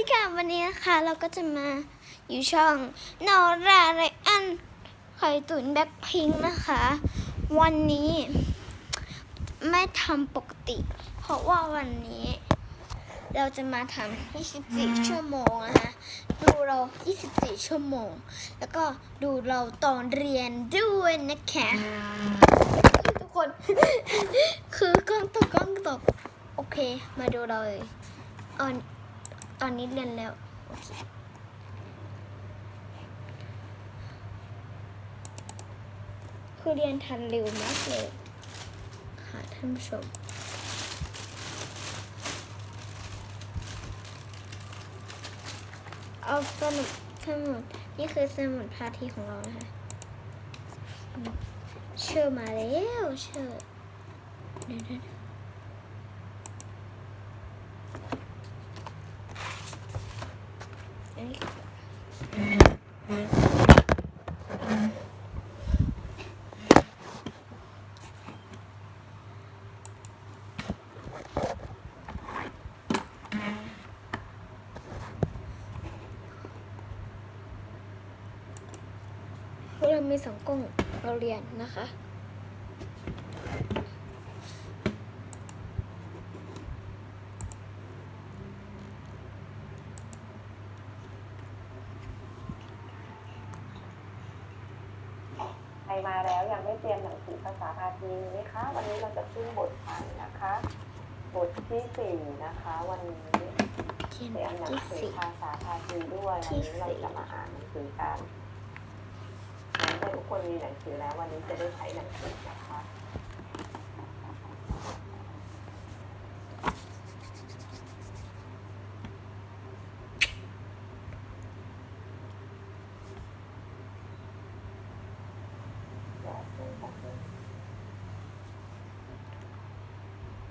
ดีค่ะวันนี้นะคะเราก็จะมาอยู่ช่องนอราไรอันไข่ตุ๋นแบ็คพิงค์นะคะ วันนี้ไม่ทำปกติ เพราะว่าวันนี้ เราจะมาทำ24 ชั่วโมงนะคะดูเรา 24 ชั่วโมง แล้วก็ดูเราตอนเรียนด้วยนะคะทุกคน คือกล้องตกกล้องตกโอเค มาดูเราเลยตอน ตอนนี้เรียนแล้วโอเคคือเรียนทันเร็วมากเลยค่ะท่านผู้ชมเอาสมุดสมุดนี่คือสมุดพาทีของเรานะคะเชื่อมาแล้วเชื่อเดี๋ยว เรามีสองกล้องเราเรียนนะคะ รมาแล้วยังไม่เตรียมหนังสือภาษาพาทีไหมคะ วันนี้เราจะขึ้นบทใหม่นะคะ บทที่สี่นะคะ วันนี้เตรียมหนังสือภาษาพาทีด้วยวันนี้เราจะมาอ่านหนังสือกันงั้ทุกคนมีหนังสือแล้ววันนี้จะได้ใช้หนังสือนะคะ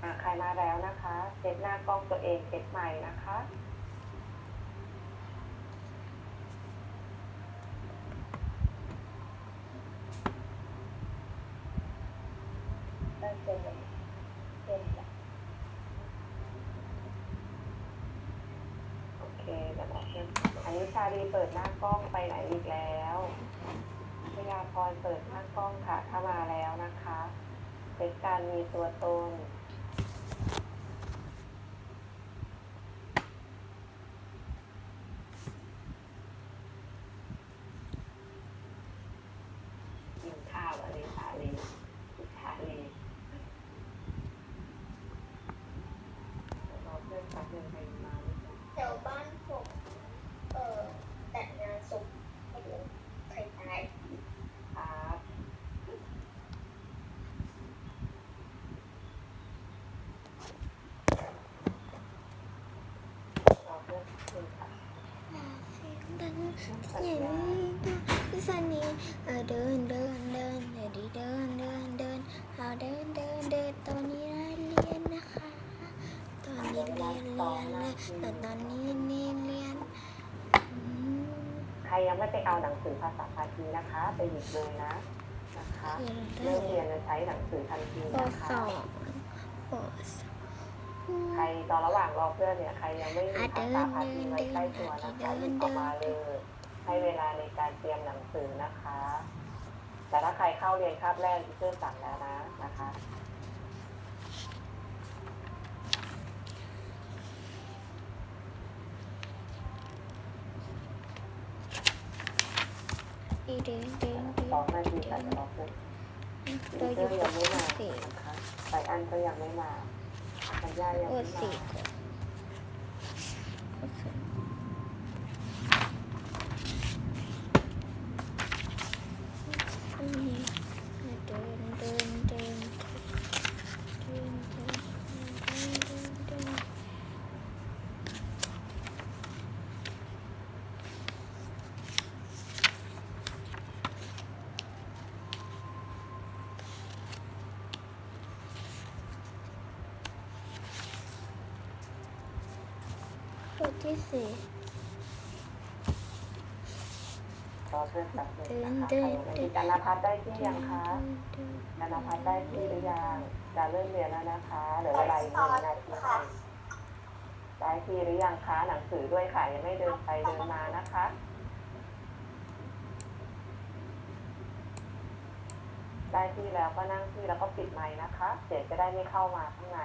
อะใครมาแล้วนะคะเช็ดหน้ากล้ องเองเช็ดใหม่นะคะ ได้เซ็นเลยเซ็นจ้ะโอเคเดี๋ยวเราเซ็นอันนี้ชาลีเปิดหน้ากล้องไปไหนอีกแล้วพยาพรเปิดหน้ากล้องค่ะ ถ้ามาแล้วนะคะ เป็นการมีตัวตนข้าวอะไรชาลีชาลีรอเพื่อนแป๊บนึงใครมาหรือเปล่า แถวบ้านผมเอ่อจัดงานศพให้ดูใครตาย ครับรอเพื่อนแป๊บนึงค่ะ ดั งที่ไหนก็สันนี้เดินเดินเดินเดี๋ยวดีเดินเดินเดินเอาเดินเดินเดินตอนนี้เรียนนะคะ ตอนนี้เรียนเรียนเลยแต่ตอนนี้นี่เรียนใครยังไม่ไปเอาหนังสือภาษาพาทีนะคะ ไปหยิบเลยนะนะคะเริ่มได้เรียนจะใช้หนังสือทันทีนะคะใครตอนระหว่างรอเพื่อนเนี่ยใครยังไม่มีภาษาพาทีไว้ใกล้ตัวนะคะหยิบออกมาเลย ให้เวลาในการเตรียมหนังสือนะคะ แต่ถ้าใครเข้าเรียนคาบแรกที่เพื่อนสั่งแล้วนะนะคะดีเดินเดินเดินสองนาทีค่ะจะรอเพื่อนเราอเพื่ยู่อนปยังไม่มาสี่นะคะไปอันก็ยังไม่มาสัญญายังปไม่สี่มา ที่สี่รอเพื่อนสักนึงนะคะใครยังมีการนพัฒได้ที่ยังคะการนพัฒได้ที่หรือยังจะเริ่มเรียนแล้วนะคะเหลือเวลาอีกหนึ่งนาทีค่ะได้ที่หรือยังคะหนังสือด้วยค่ะยังไม่เดินไปเดินมานะคะได้ที่แล้วก็นั่งที่แล้วก็ปิดไมค์นะคะ เสียงจะได้ไม่เข้ามาข้างใน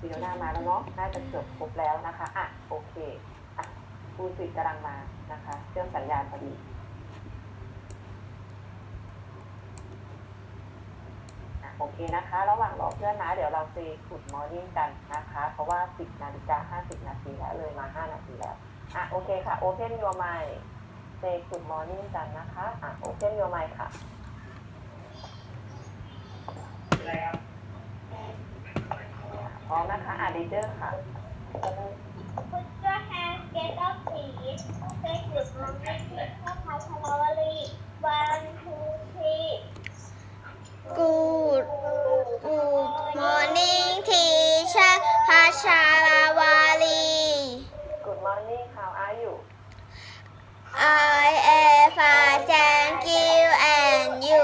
ฟิโอน่ามาแล้วเนาะน่าจะเกือบครบแล้วนะคะอะโอเคอะครูสิทธิ์กำลังมานะคะเชื่อมสัญญาณพอดีอะโอเคนะคะ ระหว่างรอเพื่อนนะ เดี๋ยวเราเซขุดมอร์นิ่งกันนะคะ เพราะว่า 10 นาฬิกา 50 นาทีแล้วเลยมา 5 นาทีแล้ว อะ โอเคค่ะ Open your mind เซขุดมอร์นิ่งกันนะคะ อะ Open your mind ค่ะ พร้อมนะคะอะดีเจอร์ค่ะ Put your hands get up please Say good morning ข้าวผัดฮัลโหลลี one two three Good Good morning teacher พาชาลาวาลี Good morning how are you I am fine thank you and you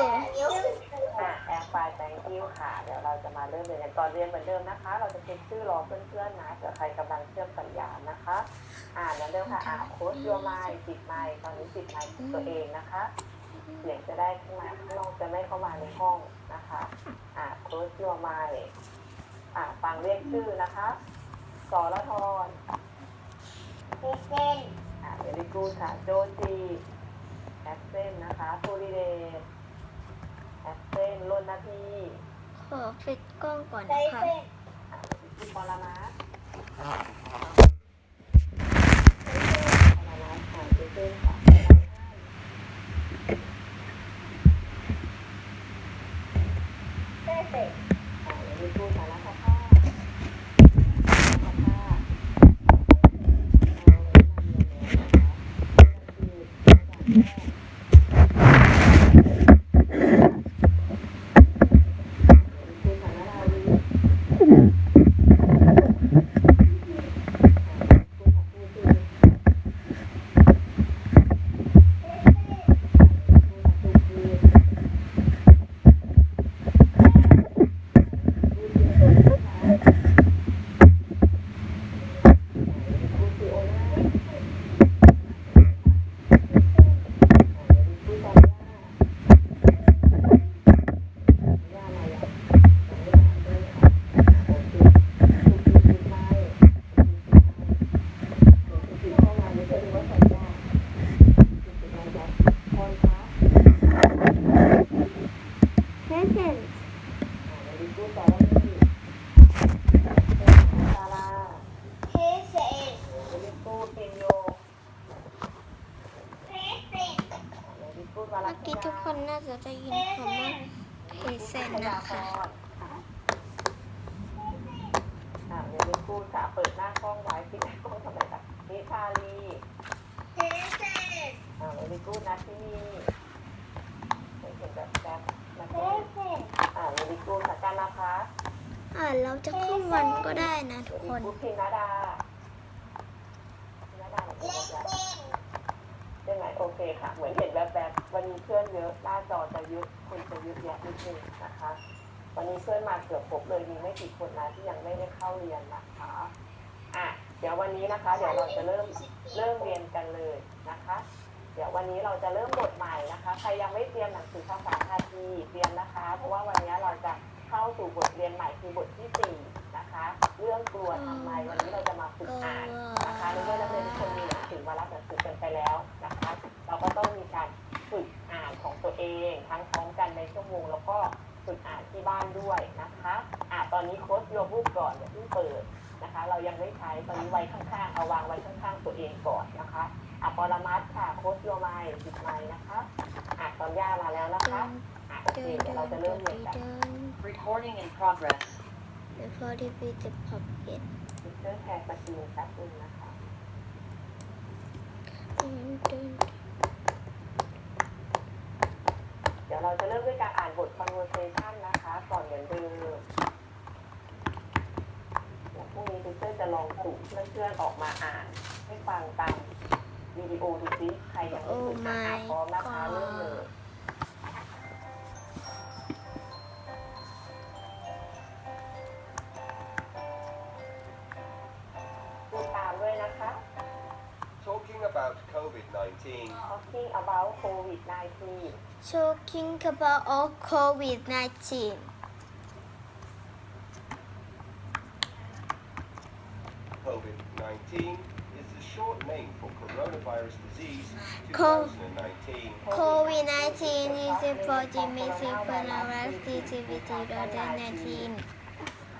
อะแอร์ไฟล์ thank you ค่ะ เดี๋ยว เราจะมาเริ่มเรียนกันก่อนเรียนเหมือนเดิมนะคะ เราจะเช็คชื่อรอเพื่อนๆนะเผื่อใครกำลังเชื่อมสัญญาณนะคะ อ่าเหมือนเดิมค่ะอ่าโค้ดโยไมค์ปิดไมค์ตอนนี้ปิดไมค์ตัวเองนะคะ เสียงจะได้ขึ้นมาข้างนอกจะไม่เข้ามาในห้องนะคะ อ่าโค้ดโยไมค์อ่าฟังเรียกชื่อนะคะสอละทร Listen อ่าเวลิกูค่ะโจจีแอปเซนนะคะทูริเดตแอปเซนลนนาที ขอปิดกล้องก่อนนะคะปอลามาสปอลามาสค่ะเจเจนค่ะ Listen อ่ารคดี คนพูดพินาดานาดาเหมือนกันนะ Listen ได้ไหมโอเคค่ะ เหมือนเห็นแบบแบบวันนี้เพื่อนเยอะหน้าจอจะยุบคนจะยุบแยะนิดนึงนะคะ วันนี้เพื่อนมาเกือบครบเลยมีไม่กี่คนนะที่ยังไม่ได้เข้าเรียนนะคะอะเดี๋ยววันนี้นะคะ เดี๋ยวเราจะเริ่มเริ่มเรียนกันเลยนะคะ เดี๋ยววันนี้เราจะเริ่มบทใหม่นะคะ ใครยังไม่เตรียมหนังสือภาษาไทยเตรียมนะคะ เพราะว่าวันนี้เราจะเข้าสู่บทเรียนใหม่คือบทที่สี่ นะคะ เรื่องกลัวทำไมวันนี้เราจะมาฝึกอ่านนะคะในเมื่อนักเรียนทุกคนมีหนังสือมารับหนังสือกันไปแล้วนะคะ เราก็ต้องมีการฝึกอ่านของตัวเอง ทั้งพร้อมกันในชั่วโมงแล้วก็ฝึกอ่านที่บ้านด้วยนะคะอะตอนนี้โค้ดโยบุกก่อนอย่าเพิ่งเปิดนะคะ เรายังไม่ใช้ตอนนี้ไว้ข้างๆเอาวางไว้ข้างๆตัวเองก่อนนะคะอะปรมัตถ์ค่ะโค้ดโยไมค์ปิดไมค์นะคะอะตอนย่ามาแล้วนะคะอะโอเคเดินเดี๋เดิยวนเราจะเริ่มเรียนกัน เดิน Recording in progress. before the video puppet มิเตอร์แชร์สกรีนแป๊บนึงนะคะเดินเดินเดี๋ยวเราจะเริ่มด้วยการอ่านบท conversation นะคะ ก่อนเหมือนเดิมเดี๋ยวพรุ่งนี้มิเตอร์จะลองสุ่มเพื่อนๆออกมาอ่าน ให้ฟังตามวิดีโอดูซิใครยังไม่โอ้ฝึกอ่าน my พร้อมนะคะเริ่มเลย god 19 talking about all COVID-19 COVID-19 is the short name for coronavirus disease Co- 2019. COVID-19 is a pandemic coronavirus disease 2019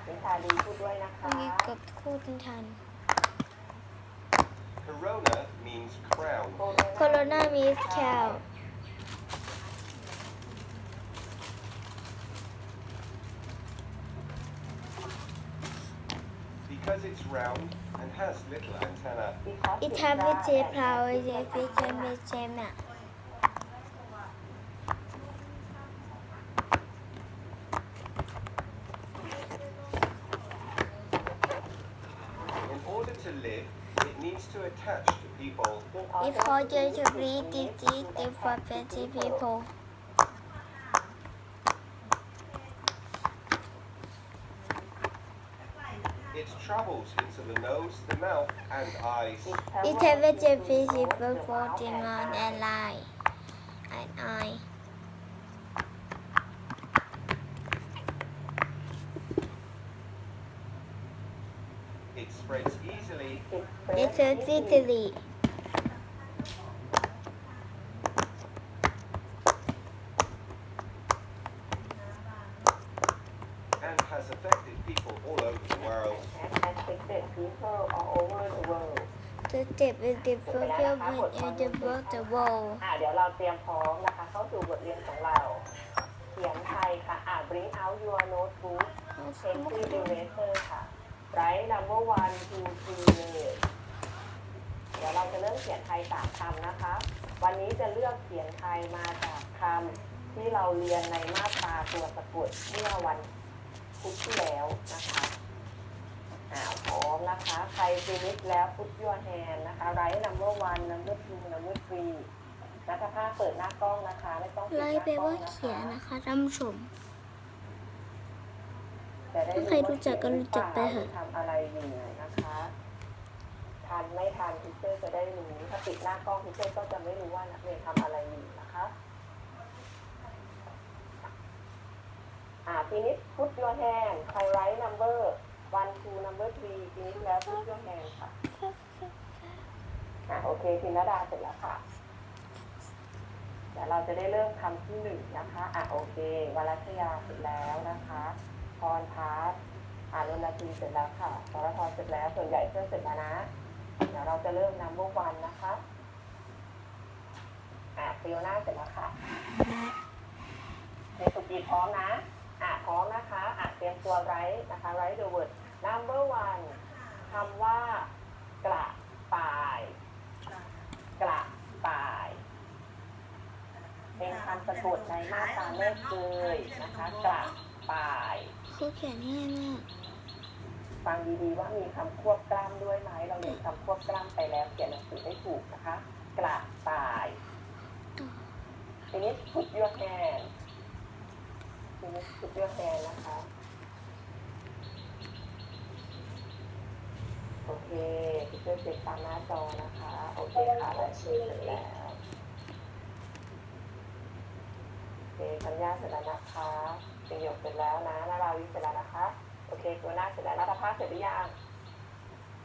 นิชาดีพูดด้วยนะคะ มีกับพูดไม่ทัน Corona means crown. Corona means cow Because it's round and has little antenna, It have a tape power if it can be same in order to live, it needs to attach to people. It's hard to breathe it, it for 20 people. It travels into the nose, the mouth, and eyes. It travels visible for the mouth and eye. And eye. It spreads easily. It spreads easily. Has affected people all over the world. affected people all over the world The tape is the purple one in the water bowl อะเดี๋ยวเราเตรียมพร้อมนะคะ เข้าสู่บทเรียนของเรา เขียนไทยค่ะอะ bring out your notebook entry eraser ค่ะ write number one two three เลยเดี๋ยวเราจะเริ่มเขียนไทยสามคำนะคะ วันนี้จะเลือกเขียนไทยมาจากคำที่เราเรียนในมาตราตัวสะกดเมื่อวัน พุธที่แล้วนะคะอ่าพร้อมนะคะ ใครฟินิชแล้ว put your hand นะคะ write number one number two number three นัทภาพเปิดหน้ากล้องนะคะ ไม่ต้องปิดหไล่น้าแปลกล้อว่างนะเขียนคะนะคะท่านผู้ชม จะได้ถ้าใครรู้จักก็รู้จักไปเถอะ ทำอะไรอยู่นะคะทันไม่ทันทิเชอร์จะได้รู้ถ้าปิดหน้ากล้องทิเชอร์ก็จะไม่รู้ว่านักเรียนทำอะไรอยู่นะคะ อ่าฟินิชพุทย u แฮนใครไรนัมเบอร์วันทูนัมเบอร์ทรีฟินิชแล้วพุทย u แฮนค่ะอ่าโอเคพินดาเสร็จแล้วค่ะเดี๋ยวเราจะได้เริ่มคำที่หนึ่งนะคะอะโอเควรัชยาเสร็จแล้วนะคะพรพัฒน์อ่านรนาทีเสร็จแล้วค่ะสรทรเสร็จแล้วส่วนใหญ่เพื่อนเสร็จแล้วนะเดี๋ยวเราจะเริ่มนำลูกวันนะคะอะฟิโอน่าเสร็จแล้วค่ะในสุกีพร้อมนะ อะพร้อมนะคะอะเตรียมตัวไรนะคะ write the word number one คำว่ากระป่าย กระป่าย เป็นคำสะกดในมาตราเลขเกยนะคะ กระป่ายครูเขียนให้มากฟังดีๆว่ามีคำควบกล้ำด้วยไหม เราเรียนคำควบกล้ำไปแล้วเขียนหนังสือได้ถูกนะคะ กระต่ายทีนี้ put your hand ทีนี้ put your hand นะคะ โอเคพี่เพื่อนเช็คตามหน้าจอนะคะ โอเคค่ะและชื่อเสร็จแล้ว โอเคสัญญาเสร็จแล้วนะคะประโยคเสร็จแล้วนะนาราวิเสร็จแล้วนะคะ โอเคตัวหน้าเสร็จแล้วนัทภาเสร็จหรือยัง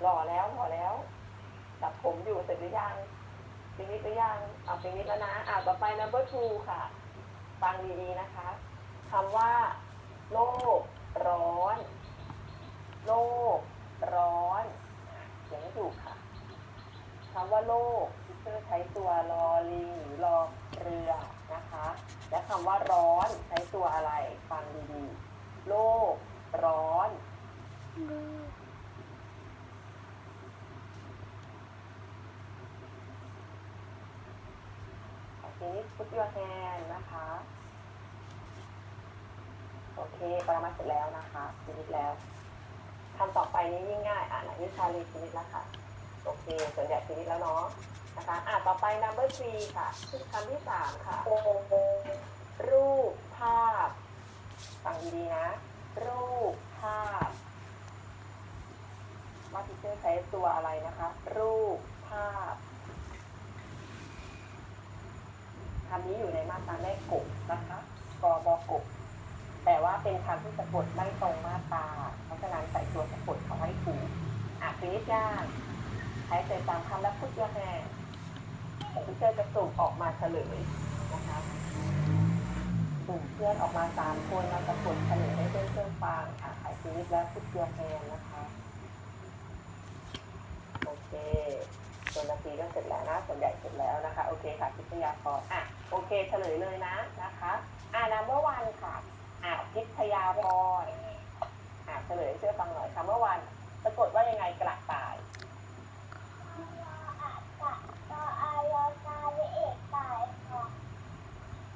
หล่อแล้วหล่อแล้วตัดผมอยู่เสร็จหรือยังฟินิชหรือยังเอาฟินิชแล้วนะอ่าต่อไป number two ค่ะ ฟังดีๆนะคะ คำว่า โลกร้อน โลกร้อนเขียนไม่ถูกค่ะคำว่าโลกที่เพื่อใช้ตัวรอลิงหรือรอเรือนะคะ และคำว่าร้อนใช้ตัวอะไรฟังดีๆ โลกร้อนทีนี้ put your hand นะคะ โอเค ปรมาเสร็จแล้วนะคะฟินิชแล้วคำต่อไปนี้ยิ่งง่าย อ่านวิชาลีฟินิชแล้วค่ะ โอเค ส่วนใหญ่ฟินิชแล้วเนาะ นะคะ อ่าต่อไป number three ค่ะคือคำที่สามค่ะ รูปภาพ ฟังดีๆนะ รูปภาพว่าทิเชอร์ใช้ตัวอะไรนะคะ รูปภาพคำนี้อยู่ในมาตราแรกกบนะคะกบกบ แต่ว่าเป็นคำที่สะกดไม่ตรงมาตราเพราะฉะนั้นใส่ตัวสะกดเขาให้ถูกอะฟินิชย่างใช้เสร็จตามคำแล้วพุทยแฮนพิเชอร์จะส่งออกมาเฉลยนะคะสุ่มเพื่อนออกมาสามคนมาสะกดเฉลยให้เพื่อนเพื่อนฟังอะใช้ฟินิชแล้วพุทยแฮนนะคะโอเคตัวนาทีก็เสร็จแล้วนะ ส่วนใหญ่เสร็จแล้วนะคะ โอเคค่ะพิทยากรอะ โอเค เฉลยเลยนะ นะคะ อ่านาเมื่อวันค่ะ อ่าพิทยาพรอ่าเฉลยเชื่อฟังหน่อยค่ะเมื่อวันสะกดว่ายังไงกระต่าย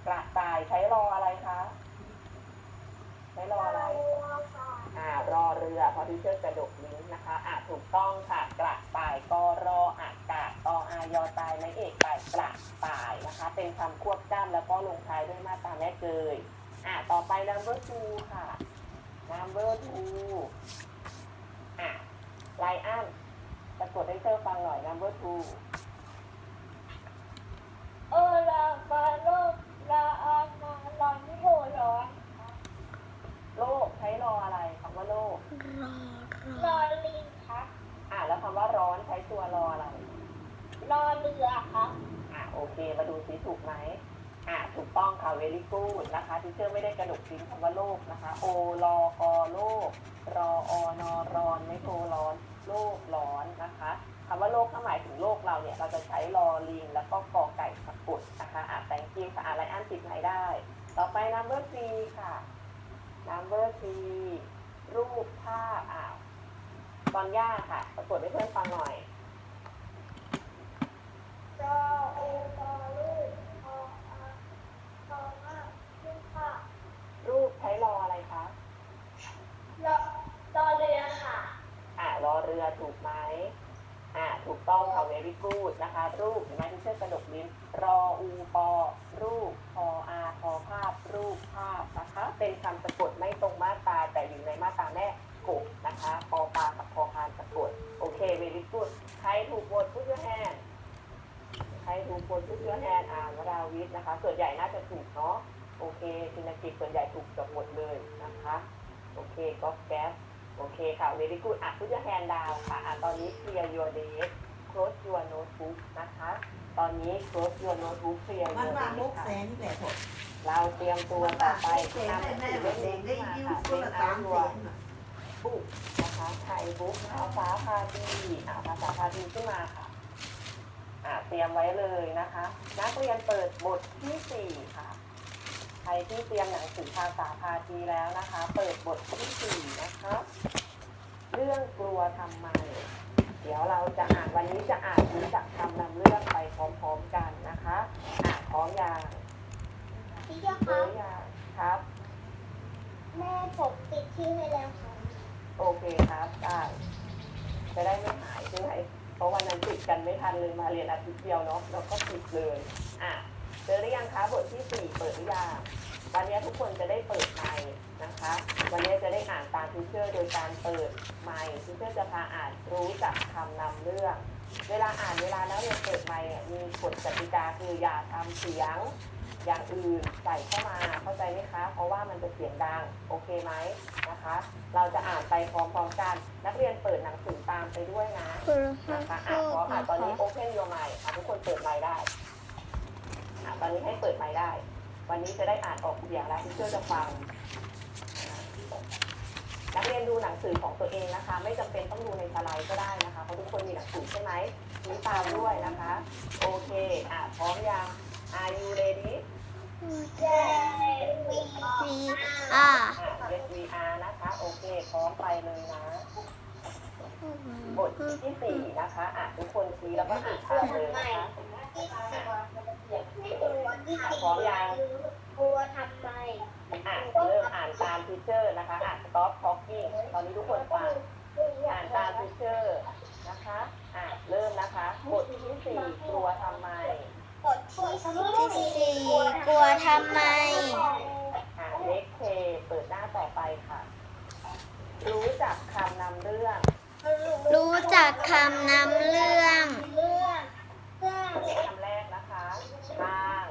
กระต่ายใช้รออะไรคะใช้รออะไร อ่ารอเรือเพราะที่เชื่อกระดกลิ้นนะคะอ่าถูกต้องค่ะกระต่ายกรออากาศตออายอตายและเอกตายกระต่ายนะคะ เป็นคำควบกล้ำแล้วก็ลงท้ายด้วยมาตราแม่เกย อะต่อไป number two ค่ะ number two อะไลอ้อนสะกดให้เธอฟังหน่อย number two เออลาบาโลกลาอามาลอนโหร้อน โลกใช้รออะไรคำว่าโลก รอร ร อ อลิงค่ะ อะแล้วคำว่าร้อนใช้ตัวรออะไร รอเรือค่ะ อะโอเค มาดูซิถูกไหมอะถูกต้องค่ะ very good นะคะที่เชื่อไม่ได้กระดกทิ้งคำว่าโลกนะคะ โอรออโลก รออนอรอน ไม่โทร้อน โลกร้อนนะคะคำว่าโลกถ้าหมายถึงโลกเราเนี่ย เราจะใช้รอลิง แล้วก็กอไก่สะกดนะคะอะ thank you ค่ะอะไรอันติดไหนได้ ต่อไป number three ค่ะ number three รูปภาพอะตอนย่าค่ะปรากฏให้เพื่อนฟังหน่อย รอโอรอลูกรออารอมาขึ้นค่ะ รูปใช้รออะไรคะ รอรอเรือค่ะ อ่ารอเรือถูกไหมอ่าถูกต้องค่ะ very good นะคะ รูปเห็นไหมที่เชื่อกระดกลิ้นรออูปอรูปพออาพอภาพ รูปภาพนะคะ เป็นคำสะกดไม่ตรงมาตราแต่อยู่ในมาตราแม่กบนะคะพอปลากับพอพานสะกด โอเค very good ใครถูกบท put your hand ใครถูกบท put your hand อ่านวราวิทย์นะคะ ส่วนใหญ่น่าจะถูกเนาะ โอเคธินกิจส่วนใหญ่ถูกเกับหมดเลยนะคะ โอเคก็แก๊สโอเคค่ะ very good อะ put your hand down ค่ะอะตอนนี้ clear your desk notebook นะคะ ตอนนี้ close your notebook clear มัน your ว่ามุก desk แสค่ะนแปดหกเราเตรียมตัวมันต่อว่าไปมุกแสนนำหนัแม่งสือแม่เล่มเด็นี้กได้ขึ้นมายิ้วค่ะคนเป็นละอัสานมตัวแสนบุ๊กนะคะไทยบุ๊กภาษาพาทีอะภาษาพาทีขึ้นมาค่ะอะเตรียมไว้เลยนะคะ นักเรียนเปิดบทที่สี่ค่ะ ใครที่เตรียมหนังสือภาษาพาทีแล้วนะคะ เปิดบทที่สี่นะคะ เรื่องกลัวทำไม เดี๋ยวเราจะอ่านวันนี้จะอ่านรู้จักคำนำเรื่องไปพร้อมๆกันนะคะอ่านพร้อมอย่างพี่เจ้าเยคะอะอย่างครับ แม่ผมติดที่ให้แล้วค่ะโอเคครับได้จะได้ไม่หายใช่ไหมเพราะวันนั้นติดกันไม่ทันเลยมาเรียนอาทิตย์เดียวเนาะแล้วก็ติดเลยอะเจอหรือยังคะบทที่สี่เปิดหรือยังวันนี้ทุกคนจะได้เปิดไมค์ ทิเชอร์โดยการเปิดไมค์ทิเชอร์จะพาอ่านรู้จักคำนำเรื่อง เวลาอ่านเวลาแล้วเรียนเปิดไมค์เนี่ยมีกฎกติกาคืออย่าทำเสียงอย่างอื่นใส่เข้ามาเข้าใจไหมคะ เพราะว่ามันจะเสียงดังโอเคไหมนะคะ เราจะอ่านไปพร้อมๆกัน นักเรียนเปิดหนังสือตามไปด้วยนะคือนะคะอะพร้อมอะตอนนี้ open your mic อะทุกคนเปิดไมค์ได้อะตอนนี้ให้เปิดไมค์ได้ วันนี้จะได้อ่านออกเสียงแล้วที่เชื่อจะฟัง นักเรียนดูหนังสือของตัวเองนะคะ ไม่จำเป็นต้องดูในสไลด์ก็ได้นะคะเพราะทุกคนมีหนังสือใช่ไหมมีตามด้วยนะคะ โอเคอะพร้อมยัง Are you ready เย้มีวีอ่าอะ yes we are นะคะโอเคพร้อมไปเลยนะบทที่สี่นะคะอะทุกคนชี้แล้วก็อ่านตามเลยนะคะที่สี่ตัวที่สี่พร้อมยังกลัวทำไม อะเริ่มอ่านตามทีเชอร์นะคะอะ stop talking ตอนนี้ทุกคนฟังอ่านตามทีเชอร์นะคะอะเริ่มนะคะบทที่สี่กลัวทำไมกดที่ที่สี่กลัวทำไมอะ next page เปิดหน้าต่อไปค่ะ รู้จักคำนำเรื่อง รู้จักคำนำเรื่องเรื่องเรื่องคำแรกนะคะทาง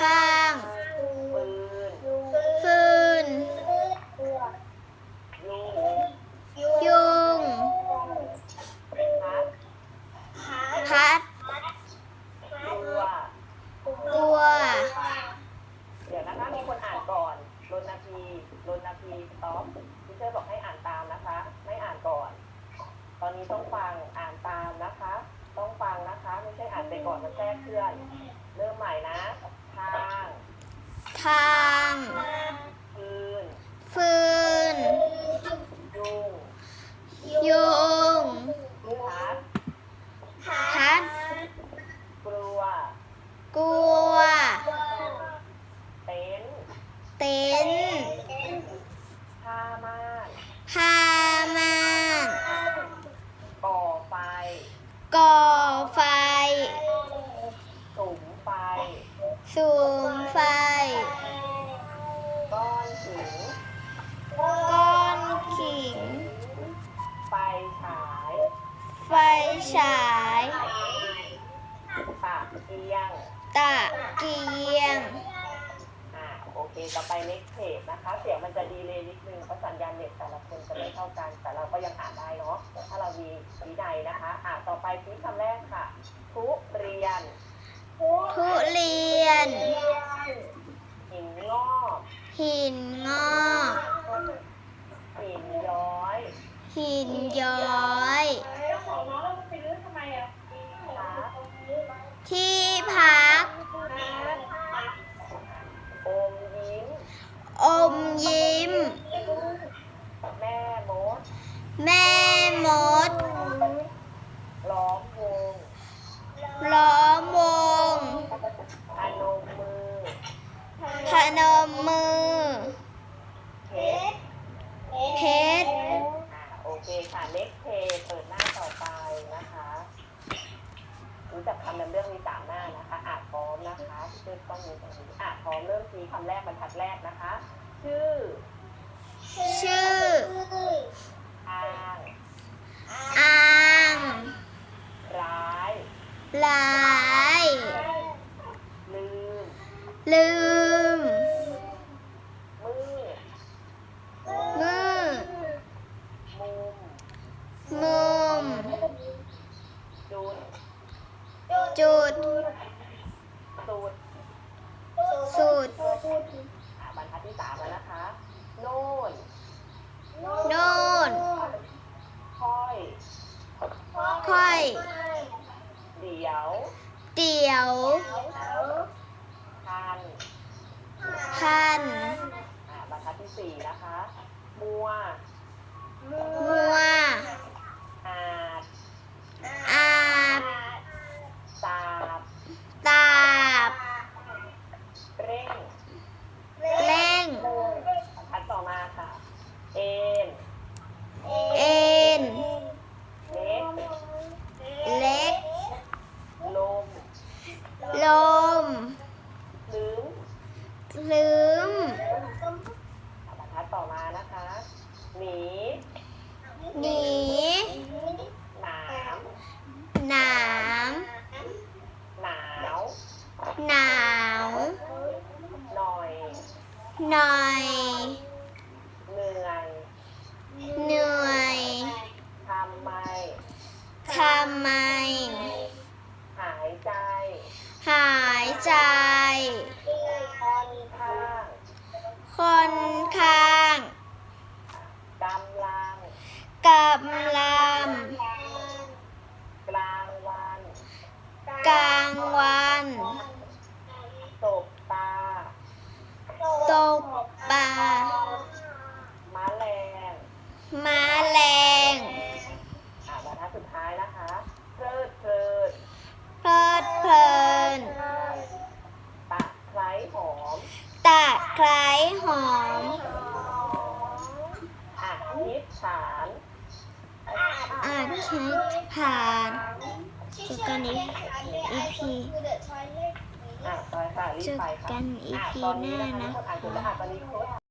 ทา ก่อไฟ สูงไฟ สูงไฟ ก้อนหินก้อนหินไฟฉายไฟฉาย ตะเกียง ตะเกียง ปีต่อไปในเพจนะคะ เสียงมันจะดีเลยนิดนึงเพราะสัญญาณเน็ตแต่ละคนจะไม่เท่ากัน แต่เราก็ยังอ่านได้เนาะแต่ถ้าเรามีวินัยนะคะ อ่านต่อไปที่คำแรกค่ะทุเรียนทุเรียน หินงอกหินงอกหินย้อย หินย้อย Hello. คนข้างกำลังกำ ช้ผ่านเจอกันอีพีจอกันอีพีหน้านะ